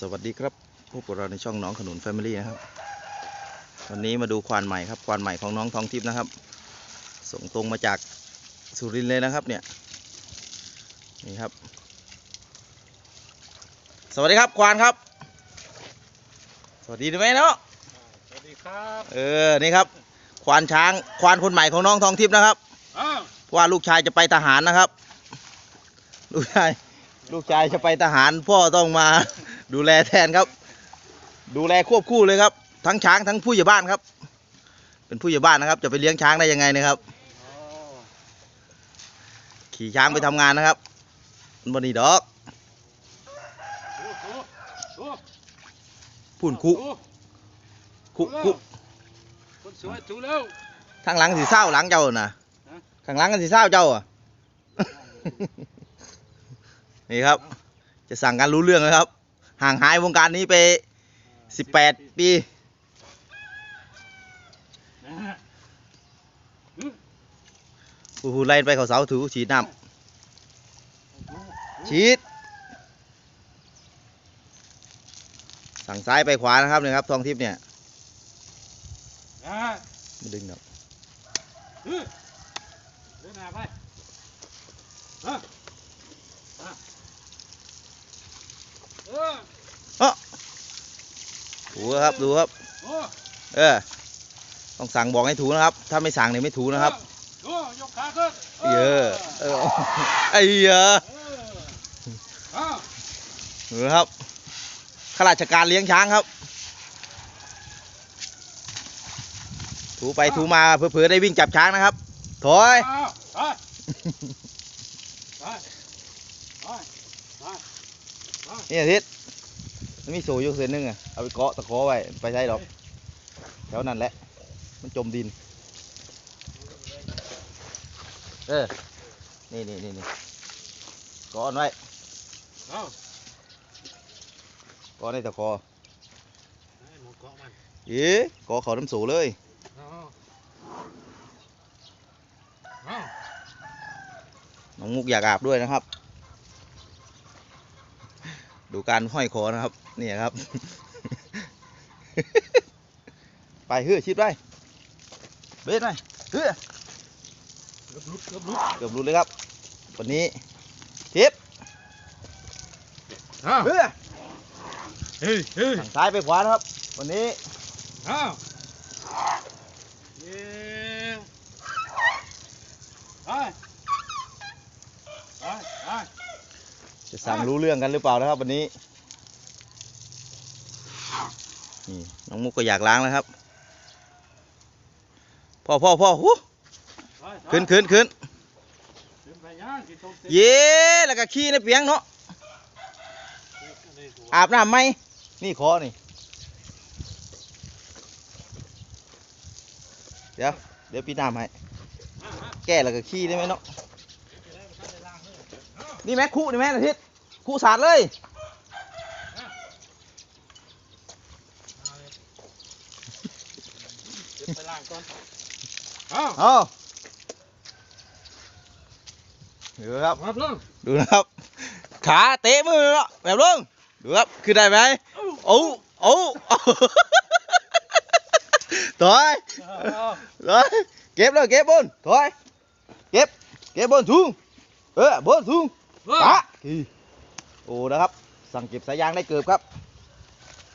สวัสดีครับพบกับเราในช่องน้องขนุนแฟมิลี่นะครับ วันนี้มาดูควานใหม่ครับ ควานใหม่ของน้องทองทิพย์นะครับ ส่งตรงมาจากสุรินทร์เลยนะครับเนี่ย นี่ครับ สวัสดีครับ ควานครับ สวัสดีด้วยไหมเนาะ สวัสดีครับ เออ นี่ครับ ควานช้าง ควานคนใหม่ของน้องทองทิพย์นะครับอ้าวว่าลูกชายจะไปทหารนะครับ ลูกชายลูกชายจะไปทหารพ่อต้องมา ดูแลแทนครับ ดูแลควบคู่เลยครับ ทั้งช้างทั้งผู้ใหญ่บ้านครับ เป็นผู้ใหญ่บ้านนะครับ จะไปเลี้ยงช้างได้ยังไงนะครับ ขี่ช้างไปทำงานนะครับมันบนีดอกดูดูดูพุ่นคุดูคุคุคนสวยดูแล้ว ทางหลังสีเศร้าหลังเจ้าน่ะฮะข้างหลังกันสีเศร้าเจ้าอะ นี่ครับ จะสั่งการรู้เรื่องนะครับ ห่างหายวงการนี้ไป18ปีนะฮะผู้ผู้ไล่ไปเขาเสาถูฉีดน้ำฉีด สั่งซ้ายไปขวานะครับเนี่ยครับทองทิพย์เนี่ยนะฮะไม่ดึงหรอกเฮ้ยเดินหน้าไปฮะฮะเออ ถูครับดูครับโอ้เออ ต้องสั่งบอกให้ถูนะครับ ถ้าไม่สั่งเนี่ยไม่ถูนะครับดูยกขาขึ้นเยอะเออไอ้เยอะเอออ้าวดูครับข้าราชการเลี้ยงช้างครับ ถูไปถูมาเผื่อๆได้วิ่งจับช้างนะครับถอยอ้าวไปไปไปไปนี่อาทิตย์ มันมีโซอยู่เส้นหนึงอะเอาไปเกาะตะขอไว้ไปใช้หรอกแถวนั้นแหละ มันจมดิน เออ นี่นี่นี่นี่เกาะมันไว้อ้าเกาะในตะขอให้หมูเกาะมันเอ๊ะเกาะเขาน้ำโสูเลยอ้าวอ้าน้องมุกอยากอาบด้วยนะครับ ดูการห้อยคอนะครับ นี่ครับ ไปเฮือชิดไปเบสไปเฮือเกือบหลุดเกือบหลุดเกือบรู้เลยครับ วันนี้ทิปอ้าวเฮือเฮ้ยเฮ้ยทางซ้ายไปขวานะครับ วันนี้อ้าวเย้ไปไปไป จะสั่งรู้เรื่องกันหรือเปล่านะครับ วันนี้นี่น้องมุกก็อยากล้างแล้วครับพ่อพ่อพ่อหูไปขึ้นขึ้นขึ้นขึ้นไปย่างที่ตรงเต็มเย้แล้วก็ขี้ในเปียงเนาะอาบน้ำไหมนี่คอนี่เดี๋ยวเดี๋ยวพี่น้ำให้แก้แล้วก็ขี้ได้ไหมเนาะนี่แม่คู่นี่แม่อาทิตย์ คู่สาดเลยเดี๋ยวไปล้างก่อนอ้าวเอาดูครับครับลุงดูนะครั บขาเตะมือเนาะแบบลงดูครับคือได้ไหมโอ้โอ้ถอยถอยเก็บเลยเก็บบนถอยเก็บเก็บบนทุ่งเออบนทุ่งปะคือโอ้นะครับ สั่งเก็บสายยางได้เกือบครับ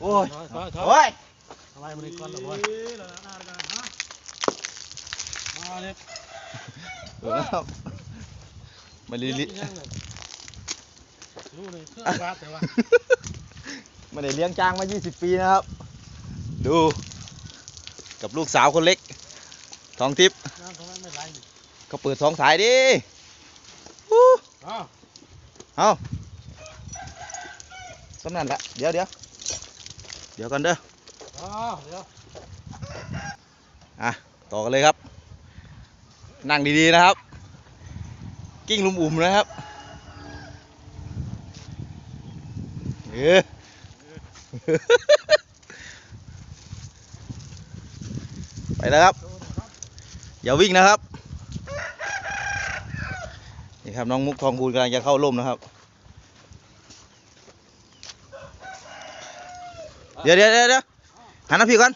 โอ้ยถอยถอยถโอ้อยยอะไรมันนี่ก่อนละบอยมาเลยดูนะครับมาลิลิรู้เลยเครื่องวาดแต่ว่าไม่ได้เลี้ยงจ้างมา 20 ปีนะครับ ดูกับลูกสาวคนเล็กทองทิพย์น้ำตรงนั้นไม่ไหลเขาเปิดสองสายดิฮู้อ้าวเอาสำนั่นแหละ เดี๋ยวเดี๋ยวเดี๋ยวกันเด้ออ้าวเดี๋ยวอะ ต่อกันเลยครับ นั่งดีๆนะครับ กิ้งลุมอุ่มนะครับเออไปแล้วครับ อย่าวิ่งนะครับ นี่ครับน้องมุกทองคูณกำลังจะเข้าร่มนะครับ เดี๋ยวเดี๋ยวเดี๋ยวเดี๋ยวหันหน้าพี่ก่อน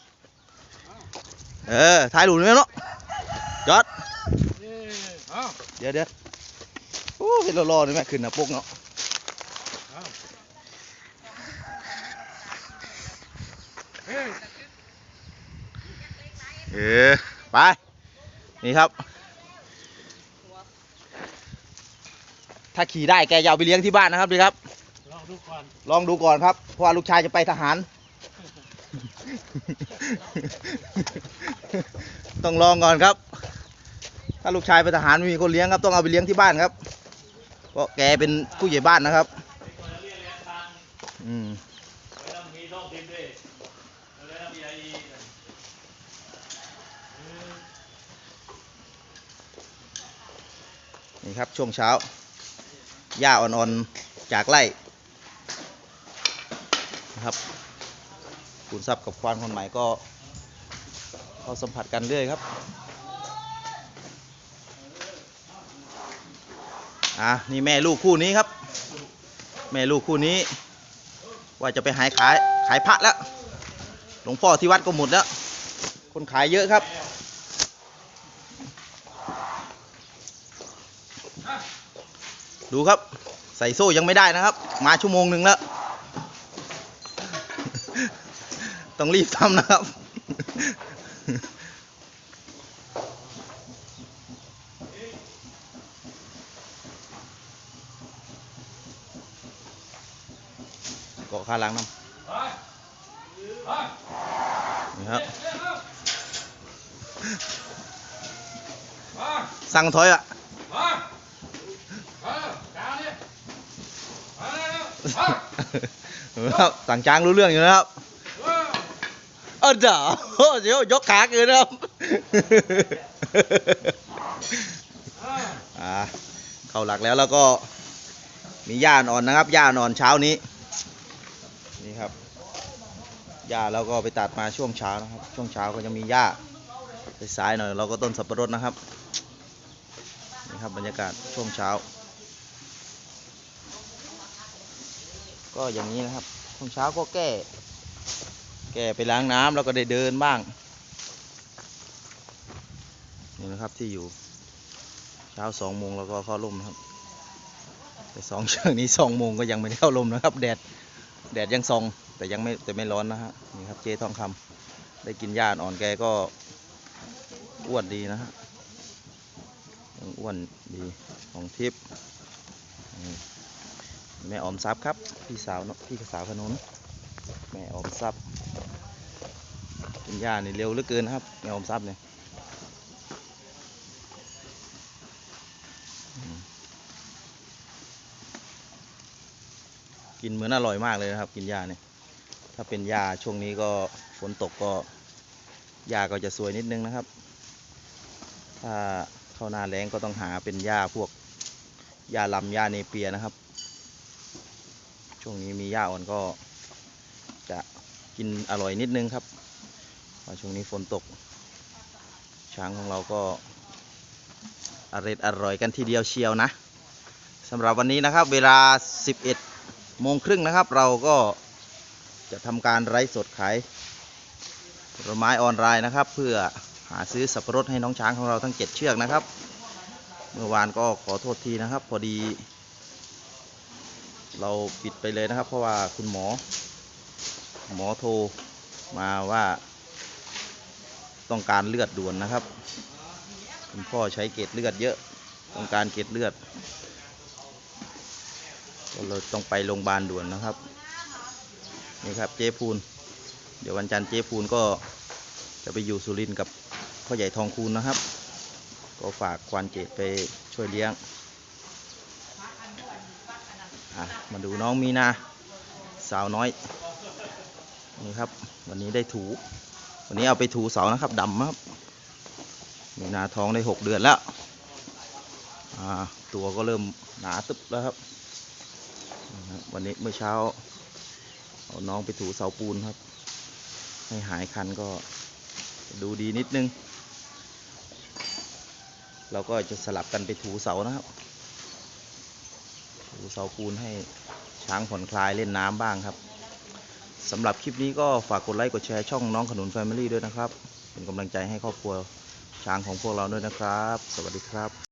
เออถ่ายรูปนี่เนาะจอดเอ้ยเอาเดี๋ยวเดี๋ยวโอ้เห็นรอๆนี่แม่ขึ้นหน้าปกเนาะเอาเฮ้ยเออไป นี่ครับ ถ้าขี่ได้แกจะเอาไปเลี้ยงที่บ้านนะครับดีครับ ลองดูก่อน ลองดูก่อนครับ เพราะว่าลูกชายจะไปทหาร ต้องลองก่อนครับ ถ้าลูกชายไปทหารไม่มีคนเลี้ยงครับ ต้องเอาไปเลี้ยงที่บ้านครับ เพราะแกเป็นผู้ใหญ่บ้านนะครับ อืมนี่ครับ ช่วงเช้า หญ้าอ่อนๆ จากไร่นะครับ คุณทรัพย์กับควานคนใหม่ก็เขาสัมผัสกันเรื่อยครับ อะนี่แม่ลูกคู่นี้ครับ แม่ลูกคู่นี้ ว่าจะไปหายขายขายพระแล้ว หลวงพ่อที่วัดก็หมดแล้ว คนขายเยอะครับดูครับ ใส่โซ่ยังไม่ได้นะครับ มาชั่วโมงหนึ่งแล้ว ต้องรีบทำนะครับ เกาะขาหลังน้ำนี่ครับ สั่งถอยอะครับสั่งจ้างรู้เรื่องอยู่นะครับ อาเอเดี๋ยวเดี๋ยวยกขาเกินนะครับเอาอ่าเข้าหลักแล้วแล้วก็มีหญ้านอนนะครับหญ้านอนเช้านี้นี่ครับหญ้าเราก็ไปตัดมาช่วงเช้านะครับ ช่วงเช้าก็จะมีหญ้าสายหน่อยเราก็ต้นสับปะรดนะครับนี่ครับบรรยากาศช่วงเช้า ก็อย่างนี้นะครับช่วงเช้าก็แก้ แกไปล้างน้ำแล้วก็ได้เดินบ้าง นี่นะครับที่อยู่ เช้าสองโมงแล้วก็เข้าร่มนะครับ แต่สองเช้านี้สองโมงก็ยังไม่ได้เข้าร่มนะครับ แดดแดดยังส่อง แต่ยังไม่แต่ไม่ร้อนนะฮะนี่ครับเจ๊ทองคำได้กินหญ้าอ่อนแกก็อ้วนดีนะฮะยังอ้วนดีของทิพย์แม่ออมทรัพย์ครับ พี่สาวพี่สาวขนุนแม่ออมทรัพย์ กินหญ้านี่เร็วเหลือเกินนะครับแม่อมทรัพย์เนี่ยกินเหมือนอร่อยมากเลยนะครับ กินหญ้าเนี่ยถ้าเป็นหญ้าช่วงนี้ก็ฝนตกก็หญ้าก็จะสวยนิดนึงนะครับ ถ้าเข้าหน้าแล้งก็ต้องหาเป็นหญ้าพวกหญ้าลำหญ้าเนเปียนะครับ ช่วงนี้มีหญ้าอ่อนก็จะกินอร่อยนิดนึงครับ ช่วงนี้ฝนตก ช้างของเราก็อร่อยอร่อยกันทีเดียวเชียวนะสำหรับวันนี้นะครับ เวลา 11โมงครึ่งนะครับ เราก็จะทำการไลฟ์สดขายผลไม้ออนไลน์นะครับ เพื่อหาซื้อสับปะรดให้น้องช้างของเราทั้ง 7 เชือกนะครับ เมื่อวานก็ขอโทษทีนะครับ พอดี เราปิดไปเลยนะครับ เพราะว่าคุณหมอ หมอโทรมาว่า ต้องการเลือดด่วนนะครับ คุณพ่อใช้เกล็ดเลือดเยอะ ต้องการเกล็ดเลือดก็เลยต้องไปโรงพยาบาลด่วนนะครับนี่ครับเจ๊พูน เดี๋ยววันจันทร์เจ๊พูนก็จะไปอยู่สุรินทร์กับพ่อใหญ่ทองคูณนะครับ ก็ฝากควานเจดไปช่วยเลี้ยงมาดูน้องมีนา สาวน้อย นี่ครับ วันนี้ได้ถู วันนี้เอาไปถูเสานะครับดำครับ มีนาท้องได้หกเดือนแล้ว ตัวก็เริ่มหนาตึบแล้วครับ วันนี้เมื่อเช้า เอาน้องไปถูเสาปูนครับ ให้หายคันก็ดูดีนิดนึง เราก็จะสลับกันไปถูเสานะครับถูเสาปูนให้ช้างผ่อนคลายเล่นน้ำบ้างครับ สำหรับคลิปนี้ก็ฝากกดไลค์กดแชร์ช่องน้องขนุนแฟมิลี่ด้วยนะครับ เป็นกำลังใจให้ครอบครัวช้างของพวกเราด้วยนะครับ สวัสดีครับ